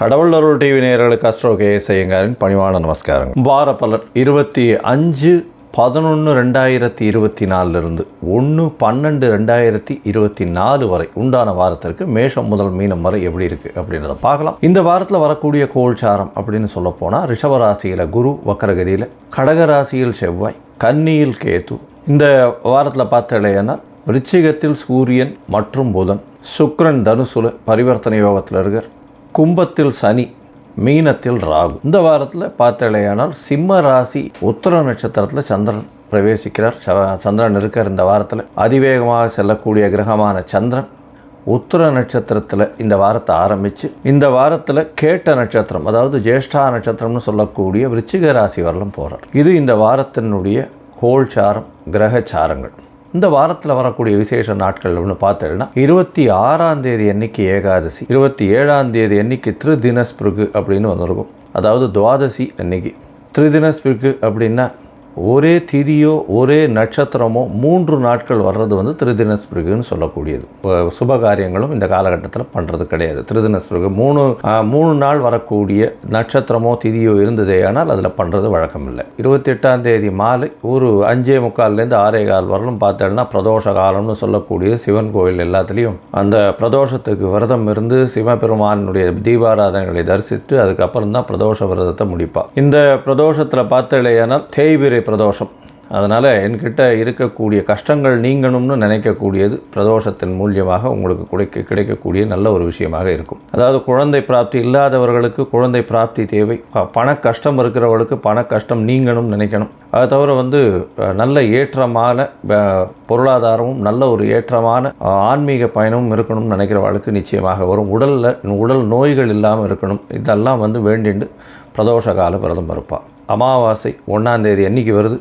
கடவுள் அருள் டிவி நேயர்களுக்கு அஸ்ட்ரோ கேஎஸ் ஐயங்காரின் பணிவான நமஸ்காரம் வார பலர் இருபத்தி அஞ்சு பதினொன்று ரெண்டாயிரத்தி இருபத்தி நாலுலேருந்து ஒன்று பன்னெண்டு ரெண்டாயிரத்தி இருபத்தி நாலு வரை உண்டான வாரத்திற்கு மேஷம் முதல் மீனம் வரை எப்படி இருக்குது அப்படின்றத பார்க்கலாம். இந்த வாரத்தில் வரக்கூடிய கோல்சாரம் அப்படின்னு சொல்ல போனால் ரிஷபராசியில் குரு வக்கரகதியில் கடகராசியில் செவ்வாய் கன்னியில் கேது. இந்த வாரத்தில் பார்த்தலையானால் விருச்சிகத்தில் சூரியன் மற்றும் புதன் சுக்ரன் தனுசுல பரிவர்த்தனை யோகத்தில் இருக்கார். கும்பத்தில் சனி மீனத்தில் ராகு. இந்த வாரத்தில் பார்த்தலையானால் சிம்ம ராசி உத்தர நட்சத்திரத்தில் சந்திரன் பிரவேசிக்கிறார். ச- சந்திரன் இருக்கார் இந்த வாரத்தில். அதிவேகமாக செல்லக்கூடிய கிரகமான சந்திரன் உத்திர நட்சத்திரத்தில் இந்த வாரத்தை ஆரம்பித்து இந்த வாரத்தில் கேட்ட நட்சத்திரம் அதாவது ஜேஷ்டா நட்சத்திரம்னு சொல்லக்கூடிய விருச்சிக ராசி வரலும் போகிறார் இது இந்த வாரத்தினுடைய கோல்சாரம் கிரகச்சாரங்கள். இந்த வாரத்தில் வரக்கூடிய விசேஷ நாட்கள் ஒன்று பார்த்தேன்னா இருபத்தி ஆறாம் தேதி அன்னைக்கு ஏகாதசி இருபத்தி ஏழாம் தேதி அன்னைக்கு திருதினஸ்பிருகு அப்படின்னு வந்திருக்கும் அதாவது துவாதசி அன்னைக்கு. திருதினஸ்பிருகு அப்படின்னா ஒரே திதியோ ஒரே நட்சத்திரமோ மூன்று நாட்கள் வர்றது வந்து திருதினஸ்பிருகுன்னு சொல்லக்கூடியது. இப்போ சுப காரியங்களும் இந்த காலகட்டத்தில் பண்ணுறது கிடையாது. திருதினஸ்பிருகு மூணு மூணு நாள் வரக்கூடிய நட்சத்திரமோ திதியோ இருந்ததே ஆனால் அதில் பண்ணுறது வழக்கம் இல்லை இருபத்தி எட்டாம் தேதி மாலை ஒரு அஞ்சே முக்கால்லேருந்து ஆறே கால் வரலும் பார்த்தோம்னா பிரதோஷ காலம்னு சொல்லக்கூடிய சிவன் கோயில் எல்லாத்துலேயும் அந்த பிரதோஷத்துக்கு விரதம் இருந்து சிவபெருமானுடைய தீபாராதனைகளை தரிசித்து அதுக்கப்புறம் தான் பிரதோஷ விரதத்தை முடிப்பாள் இந்த பிரதோஷத்தில் பார்த்தலையானால் தேய்பிரை பிரதோஷம். அதனால் என்கிட்ட இருக்கக்கூடிய கஷ்டங்கள் நீங்கணும்னு நினைக்கக்கூடியது பிரதோஷத்தின் மூலியமாக உங்களுக்கு கிடைக்க கிடைக்கக்கூடிய நல்ல ஒரு விஷயமாக இருக்கும். அதாவது குழந்தை பிராப்தி இல்லாதவர்களுக்கு குழந்தை பிராப்தி தேவை. பண கஷ்டம் இருக்கிறவர்களுக்கு பண கஷ்டம் நீங்கணும்னு நினைக்கணும். அதை தவிர வந்து நல்ல ஏற்றமான பொருளாதாரமும் நல்ல ஒரு ஏற்றமான ஆன்மீக பயணமும் இருக்கணும்னு நினைக்கிறவர்களுக்கு நிச்சயமாக வரும். உடலில் உடல் நோய்கள் இல்லாமல் இருக்கணும். இதெல்லாம் வந்து வேண்டிண்டு பிரதோஷ கால விரதம் இருப்பாள் அமாவாசை ஒன்றாந்தேதி அன்றைக்கி வருது.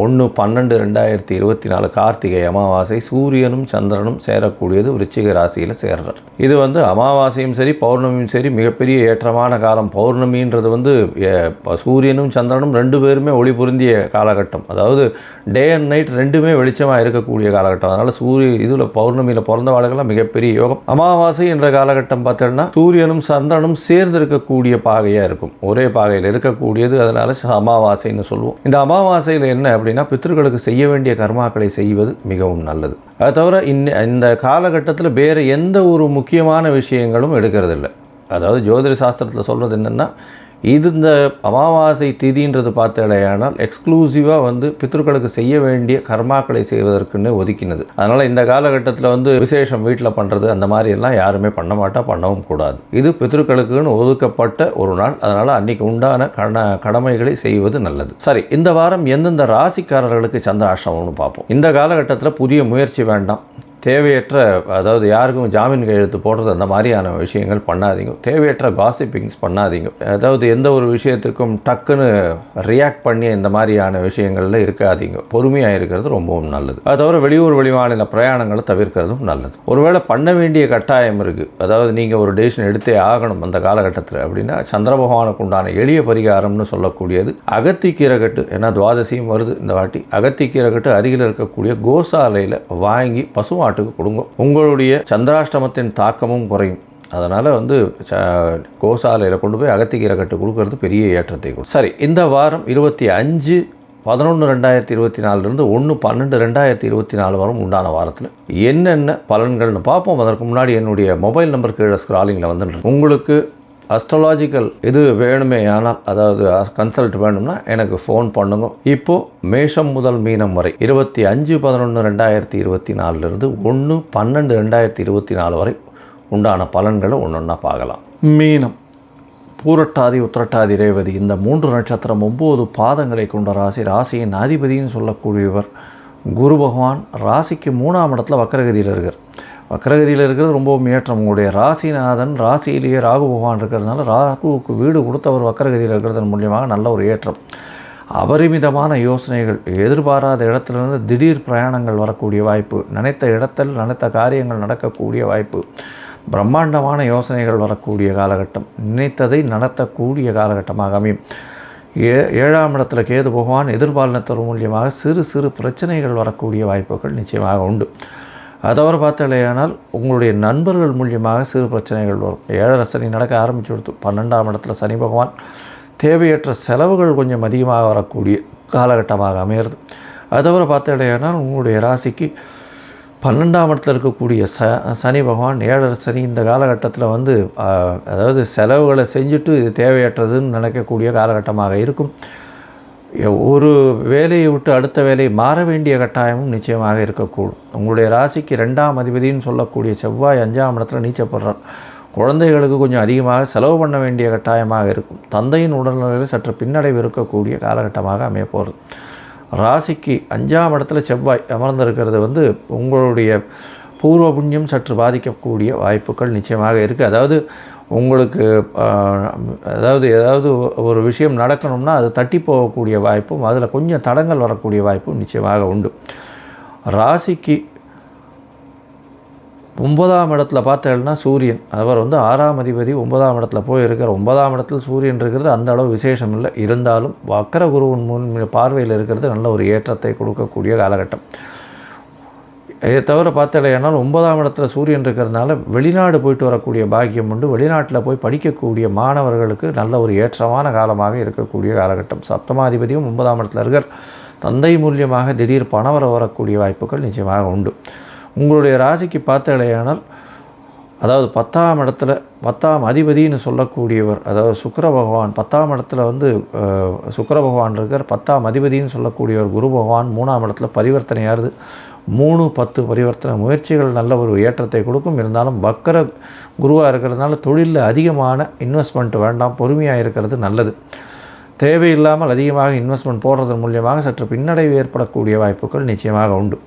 ஒன்று பன்னெண்டு ரெண்டாயிரத்தி இருபத்தி நாலு கார்த்திகை அமாவாசை சூரியனும் சந்திரனும் சேரக்கூடியது விருச்சிக ராசியில் சேர்றார். இது வந்து அமாவாசையும் சரி பௌர்ணமியும் சரி மிகப்பெரிய ஏற்றமான காலம். பௌர்ணமின்றது வந்து சூரியனும் சந்திரனும் ரெண்டு பேருமே ஒளி பொருந்திய காலகட்டம். அதாவது டே அண்ட் நைட் ரெண்டுமே வெளிச்சமாக இருக்கக்கூடிய காலகட்டம். அதனால் சூரிய இதில் பௌர்ணமியில் பிறந்தவாளுகள்லாம் மிகப்பெரிய யோகம். அமாவாசை என்ற காலகட்டம் பார்த்தோன்னா சூரியனும் சந்திரனும் சேர்ந்து இருக்கக்கூடிய பாகையாக இருக்கும். ஒரே பாகையில் இருக்கக்கூடியது அதனால் அமாவாசைன்னு சொல்லுவோம். இந்த அமாவாசையில் என்ன அப்படின்னா பித்ருக்களுக்கு செய்ய வேண்டிய கர்மாக்களை செய்வது மிகவும் நல்லது. அது தவிர இன்ன இந்த காலகட்டத்தில் வேறு எந்த ஒரு முக்கியமான விஷயங்களும் எடுக்கிறதில்ல. அதாவது ஜோதிட சாஸ்திரத்தில் சொல்கிறது என்னென்னா இது இந்த அமாவாசை திதின்றது பார்த்தடையானால் எக்ஸ்க்ளூசிவாக வந்து பித்ருக்களுக்கு செய்ய வேண்டிய கர்மாக்களை செய்வதற்குன்னு ஒதுக்கினது. அதனால் இந்த காலகட்டத்தில் வந்து விசேஷம் வீட்டில் பண்ணுறது அந்த மாதிரி எல்லாம் யாருமே பண்ண மாட்டா பண்ணவும் கூடாது. இது பித்ருக்களுக்குன்னு ஒதுக்கப்பட்ட ஒரு நாள். அதனால் அன்னைக்கு உண்டான கட கடமைகளை செய்வது நல்லது. சரி இந்த வாரம் எந்தெந்த ராசிக்காரர்களுக்கு சந்திராஷ்டமம்னு பார்ப்போம். இந்த காலகட்டத்தில் புதிய முயற்சி வேண்டாம். தேவையற்ற அதாவது யாருக்கும் ஜாமீன் கையெழுத்து போடுறது அந்த மாதிரியான விஷயங்கள் பண்ணாதீங்க. தேவையற்ற காசிப்பிங்ஸ் பண்ணாதீங்க. அதாவது எந்த ஒரு விஷயத்துக்கும் டக்குன்னு ரியாக்ட் பண்ணி இந்த மாதிரியான விஷயங்களில் இருக்காதீங்க. பொறுமையாக இருக்கிறது ரொம்பவும் நல்லது. அது தவிர வெளியூர் வெளிமாநில பிரயாணங்களை தவிர்க்கிறதும் நல்லது. ஒருவேளை பண்ண வேண்டிய கட்டாயம் இருக்குது அதாவது நீங்கள் ஒரு டெசிஷன் எடுத்தே ஆகணும் அந்த காலகட்டத்தில் அப்படின்னா சந்திர பகவானுக்கு உண்டான எளிய பரிகாரம்னு சொல்லக்கூடியது அகத்திக்கீரகட்டு ஏன்னா துவாதசியும் வருது இந்த வாட்டி. அகத்திக்கீரகட்டு அருகில் இருக்கக்கூடிய கோசாலையில் வாங்கி பசுமாட்டுக்கு கொடுங்க. உங்களுடைய சந்திராஷ்டமத்தின் தாக்கமும் குறையும். அதனால் வந்து ச கோசாலையில் கொண்டு போய் அகத்திக்கீரை கட்டு கொடுக்கறது பெரிய ஏற்றத்தை கொடுக்கும் சரி இந்த வாரம் இருபத்தி அஞ்சு பதினொன்று ரெண்டாயிரத்தி இருபத்தி நாலுலேருந்து ஒன்று பன்னெண்டு ரெண்டாயிரத்தி இருபத்தி நாலு வரும் உண்டான வாரத்தில். என்னென்ன பலன்கள்னு பார்ப்போம். அதற்கு முன்னாடி என்னுடைய மொபைல் நம்பர் கீழே ஸ்க்ராலிங்கில் வந்துட்டு உங்களுக்கு அஸ்ட்ராலாஜிக்கல் இது வேணுமே ஆனால் அதாவது கன்சல்ட் வேணும்னா எனக்கு ஃபோன் பண்ணுங்க. இப்போது மேஷம் முதல் மீனம் வரை இருபத்தி அஞ்சு பதினொன்று ரெண்டாயிரத்தி இருபத்தி நாலுலேருந்து ஒன்று பன்னெண்டு ரெண்டாயிரத்தி இருபத்தி நாலு வரை உண்டான பலன்களை ஒன்று ஒன்றா பார்க்கலாம். மீனம். பூரட்டாதி உத்திரட்டாதி ரேவதி இந்த மூன்று நட்சத்திரம் ஒம்பது பாதங்களை கொண்ட ராசி ராசியின் அதிபதின்னு சொல்லக்கூடியவர் குரு பகவான் ராசிக்கு மூணாம் இடத்துல வக்கரகதியில் இருக்கார். வக்கரகதியில் இருக்கிறது ரொம்பவும் ஏற்றம் உங்களுடைய ராசிநாதன் ராசியிலேயே ராகு பகவான் இருக்கிறதுனால ராகுவுக்கு வீடு கொடுத்தவர் வக்கரகதியில் இருக்கிறதன் மூலியமாக நல்ல ஒரு ஏற்றம். அபரிமிதமான யோசனைகள் எதிர்பாராத இடத்துலேருந்து திடீர் பிரயாணங்கள் வரக்கூடிய வாய்ப்பு நினைத்த இடத்தில் நினைத்த காரியங்கள் நடக்கக்கூடிய வாய்ப்பு பிரம்மாண்டமான யோசனைகள் வரக்கூடிய காலகட்டம் நினைத்ததை நடத்தக்கூடிய காலகட்டமாக அமையும். ஏ ஏழாம் இடத்துல கேது பகவான் எதிர்பாலினத்தர் மூலியமாக சிறு சிறு பிரச்சனைகள் வரக்கூடிய வாய்ப்புகள் நிச்சயமாக உண்டு. அதவரை பார்த்தாலேயானால் உங்களுடைய நண்பர்கள் மூலியமாக சிறு பிரச்சனைகள் வரும். ஏழரை சனி நடக்க ஆரம்பிச்சு கொடுத்து பன்னெண்டாம் இடத்துல சனி பகவான் தேவையற்ற செலவுகள் கொஞ்சம் அதிகமாக வரக்கூடிய காலகட்டமாக அமையிறது அதவரை பார்த்தாலேயானால் உங்களுடைய ராசிக்கு பன்னெண்டாம் இடத்துல இருக்கக்கூடிய ச சனி பகவான் ஏழரை சனி இந்த காலகட்டத்தில் வந்து அதாவது செலவுகளை செஞ்சுட்டு இது தேவையற்றதுன்னு நினைக்கக்கூடிய காலகட்டமாக இருக்கும். ஒரு வேலையை விட்டு அடுத்த வேலையை மாற வேண்டிய கட்டாயமும் நிச்சயமாக இருக்கக்கூடும். உங்களுடைய ராசிக்கு ரெண்டாம் அதிபதின்னு சொல்லக்கூடிய செவ்வாய் அஞ்சாம் இடத்துல நீச்சப்படுறார். குழந்தைகளுக்கு கொஞ்சம் அதிகமாக செலவு பண்ண வேண்டிய கட்டாயமாக இருக்கும். தந்தையின் உடல்நிலையில் சற்று பின்னடைவு இருக்கக்கூடிய காலகட்டமாக அமைய போகிறது ராசிக்கு அஞ்சாம் இடத்துல செவ்வாய் அமர்ந்திருக்கிறது வந்து உங்களுடைய பூர்வ புண்ணியம் சற்று பாதிக்கக்கூடிய வாய்ப்புகள் நிச்சயமாக இருக்குது அதாவது உங்களுக்கு அதாவது ஏதாவது ஒரு விஷயம் நடக்கணும்னா அது தட்டி போகக்கூடிய வாய்ப்பும் அதில் கொஞ்சம் தடங்கள் வரக்கூடிய வாய்ப்பும் நிச்சயமாக உண்டு. ராசிக்கு ஒன்பதாம் இடத்துல பார்த்தேன்னா சூரியன். அவர் வந்து ஆறாம் அதிபதி ஒன்பதாம் இடத்துல போய் இருக்கிற ஒன்பதாம் இடத்துல சூரியன் இருக்கிறது அந்த அளவு விசேஷம் இல்லை. இருந்தாலும் வக்கர குருவின் முன் பார்வையில் இருக்கிறது நல்ல ஒரு ஏற்றத்தை கொடுக்கக்கூடிய காலகட்டம். இதை தவிர பார்த்தலையானால் ஒன்பதாம் இடத்துல சூரியன் இருக்கிறதுனால வெளிநாடு போயிட்டு வரக்கூடிய பாக்கியம் உண்டு. வெளிநாட்டில் போய் படிக்கக்கூடிய மாணவர்களுக்கு நல்ல ஒரு ஏற்றமான காலமாக இருக்கக்கூடிய காலகட்டம். சப்தமாதிபதியும் ஒன்பதாம் இடத்துல இருக்கார். தந்தை மூலியமாக திடீர் பணவர வரக்கூடிய வாய்ப்புகள் நிச்சயமாக உண்டு. உங்களுடைய ராசிக்கு பார்த்தலையானால் அதாவது பத்தாம் இடத்துல பத்தாம் அதிபதின்னு சொல்லக்கூடியவர் அதாவது சுக்கர பகவான் பத்தாம் இடத்துல வந்து சுக்கர பகவான் இருக்கார். பத்தாம் அதிபதின்னு சொல்லக்கூடியவர் குரு பகவான் மூணாம் இடத்துல பரிவர்த்தனையாருது மூணு பத்து பரிவர்த்தனை முயற்சிகள் நல்ல ஒரு ஏற்றத்தை கொடுக்கும். இருந்தாலும் வக்கர குருவாக இருக்கிறதுனால தொழிலில் அதிகமான இன்வெஸ்ட்மெண்ட் வேண்டாம். பொறுமையாக இருக்கிறது நல்லது. தேவையில்லாமல் அதிகமாக இன்வெஸ்ட்மெண்ட் போடுறதன் மூலியமாக சற்று பின்னடைவு ஏற்படக்கூடிய வாய்ப்புகள் நிச்சயமாக உண்டு.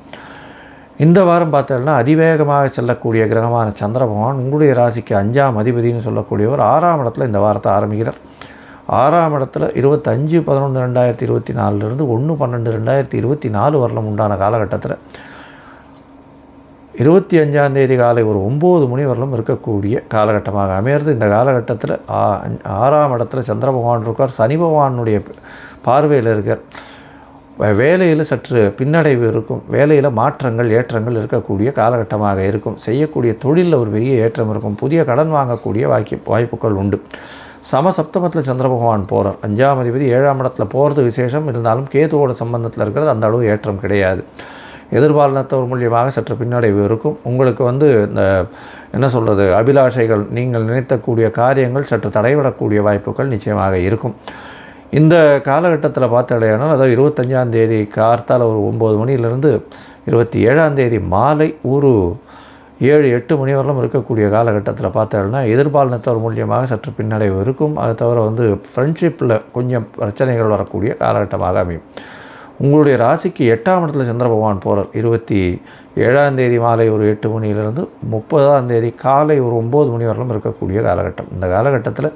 இந்த வாரம் பார்த்தோம்னா அதிவேகமாக செல்லக்கூடிய கிரகமான சந்திர பகவான் உங்களுடைய ராசிக்கு அஞ்சாம் அதிபதினு சொல்லக்கூடியவர் ஆறாம் இடத்துல இந்த வாரத்தை ஆரம்பிக்கிறார். ஆறாம் இடத்துல இருபத்தஞ்சு பதினொன்று ரெண்டாயிரத்தி இருபத்தி நாலுலேருந்து ஒன்று பன்னெண்டு ரெண்டாயிரத்தி இருபத்தி நாலு வரலும் உண்டான காலகட்டத்தில். இருபத்தி அஞ்சாந்தேதி காலை ஒரு ஒம்பது மணி வரலும் இருக்கக்கூடிய காலகட்டமாக அமையிறது. இந்த காலகட்டத்தில் ஆ- ஆறாம் இடத்துல சந்திர பகவான் இருக்கார். சனி பகவானுடைய பார்வையில் இருக்கார். வேலையில் சற்று பின்னடைவு இருக்கும். வேலையில் மாற்றங்கள் ஏற்றங்கள் இருக்கக்கூடிய காலகட்டமாக இருக்கும். செய்யக்கூடிய தொழிலில் ஒரு பெரிய ஏற்றம் இருக்கும். புதிய கடன் வாங்கக்கூடிய வாய்க்கு வாய்ப்புகள் உண்டு. சம சப்தமத்தில் சந்திர பகவான் போகிறார் அஞ்சாம் அதிபதி ஏழாம் இடத்துல போகிறது விசேஷம். இருந்தாலும் கேதுவோட சம்பந்தத்தில் இருக்கிறது அந்த அளவு ஏற்றம் கிடையாது. எதிர்பாலினத்தவர் மூலியமாக சற்று பின்னடைவு இருக்கும். உங்களுக்கு வந்து இந்த என்ன சொல்கிறது அபிலாஷைகள் நீங்கள் நினைத்தக்கூடிய காரியங்கள் சற்று தடைபடக்கூடிய வாய்ப்புகள் நிச்சயமாக இருக்கும். இந்த காலகட்டத்தில் பார்த்தடையானால் அதாவது இருபத்தஞ்சாம் தேதி ஒரு ஒம்பது மணிலேருந்து இருபத்தி ஏழாம் தேதி மாலை ஒரு ஏழு எட்டு மணி வரலும் இருக்கக்கூடிய காலகட்டத்தில் பார்த்தோம்னா எதிர்பாலினத்தவர் மூலியமாக சற்று பின்னடைவு இருக்கும். அதை தவிர வந்து ஃப்ரெண்ட்ஷிப்பில் கொஞ்சம் பிரச்சனைகள் வரக்கூடிய காலகட்டமாக அமையும். உங்களுடைய ராசிக்கு எட்டாம் இடத்துல சந்திர பகவான் போகிறார் இருபத்தி ஏழாம் தேதி மாலை ஒரு எட்டு மணியிலிருந்து முப்பதாம் தேதி காலை ஒரு ஒம்பது மணி வரலும் இருக்கக்கூடிய காலகட்டம். இந்த காலகட்டத்தில்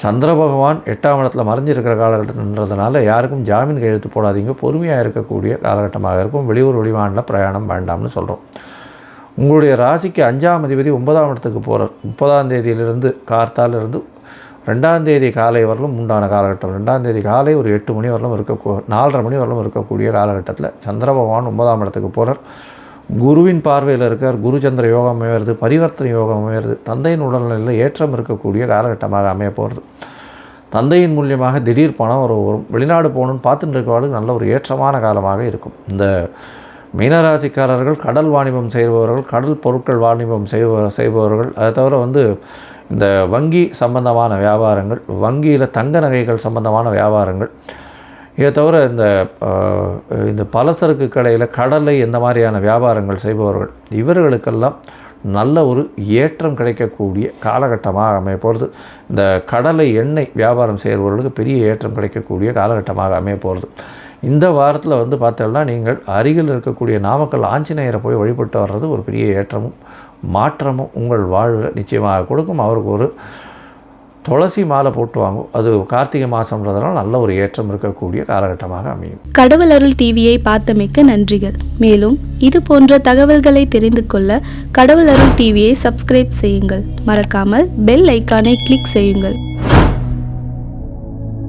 சந்திர பகவான் எட்டாம் இடத்துல மறைஞ்சிருக்கிற காலகட்டம்ன்றதுனால யாருக்கும் ஜாமீன் கையெழுத்து போடாதீங்க. பொறுமையாக இருக்கக்கூடிய காலகட்டமாக இருக்கும். வெளியூர் வெளிமாநில பிரயாணம் வேண்டாம்னு சொல்கிறோம் உங்களுடைய ராசிக்கு அஞ்சாம் அதிபதி ஒன்பதாம் இடத்துக்கு போகிறார் முப்பதாம் தேதியிலிருந்து கார்த்தாலிருந்து ரெண்டாம் தேதி காலை வரலும் உண்டான காலகட்டம். ரெண்டாம் தேதி காலை ஒரு எட்டு மணி வரலும் இருக்க நாலரை மணி வரலும் இருக்கக்கூடிய காலகட்டத்தில் சந்திர பகவான் ஒன்பதாம் இடத்துக்கு போகிறார் குருவின் பார்வையில் இருக்கார் குருச்சந்திர யோகம் அமையிறது பரிவர்த்தனை யோகம் அமையிறது தந்தையின் உடல்நிலையில் ஏற்றம் இருக்கக்கூடிய காலகட்டமாக அமைய போகிறது தந்தையின் மூலியமாக திடீர் பணம் ஒரு வரும் வெளிநாடு போகணும்னு பார்த்துட்டு இருக்கவாளுக்கு நல்ல ஒரு ஏற்றமான காலமாக இருக்கும். இந்த மீனராசிக்காரர்கள் கடல் வாணிபம் செய்பவர்கள் கடல் பொருட்கள் வாணிபம் செய்பவர் செய்பவர்கள் அதை தவிர வந்து இந்த வங்கி சம்பந்தமான வியாபாரங்கள் வங்கியில் தங்க நகைகள் சம்பந்தமான வியாபாரங்கள் இதை தவிர இந்த இந்த பலசரக்கு கடையில் கடலை இந்த மாதிரியான வியாபாரங்கள் செய்பவர்கள் இவர்களுக்கெல்லாம் நல்ல ஒரு ஏற்றம் கிடைக்கக்கூடிய காலகட்டமாக அமைய போகிறது இந்த கடலை எண்ணெய் வியாபாரம் செய்கிறவர்களுக்கு பெரிய ஏற்றம் கிடைக்கக்கூடிய காலகட்டமாக அமைய போகிறது இந்த வாரத்தில் வந்து பார்த்தோம்னா நீங்கள் அருகில் இருக்கக்கூடிய நாமக்கல் ஆஞ்சநேயரை போய் வழிபட்டு வர்றது ஒரு பெரிய ஏற்றமும் மாற்றமும் உங்கள் வாழ்வில் நிச்சயமாக கொடுக்கும். அவருக்கு ஒரு துளசி மாலை போட்டுவாங்க அது கார்த்திகை மாதம்ன்றதுனால நல்ல ஒரு ஏற்றம் இருக்கக்கூடிய காலகட்டமாக அமையும். கடவுள் அருள் டிவியை பார்த்தமைக்க நன்றிகள். மேலும் இது போன்ற தகவல்களை தெரிந்து கொள்ள கடவுள் அருள் டிவியை சப்ஸ்கிரைப் செய்யுங்கள். மறக்காமல் பெல் ஐக்கானை கிளிக் செய்யுங்கள்.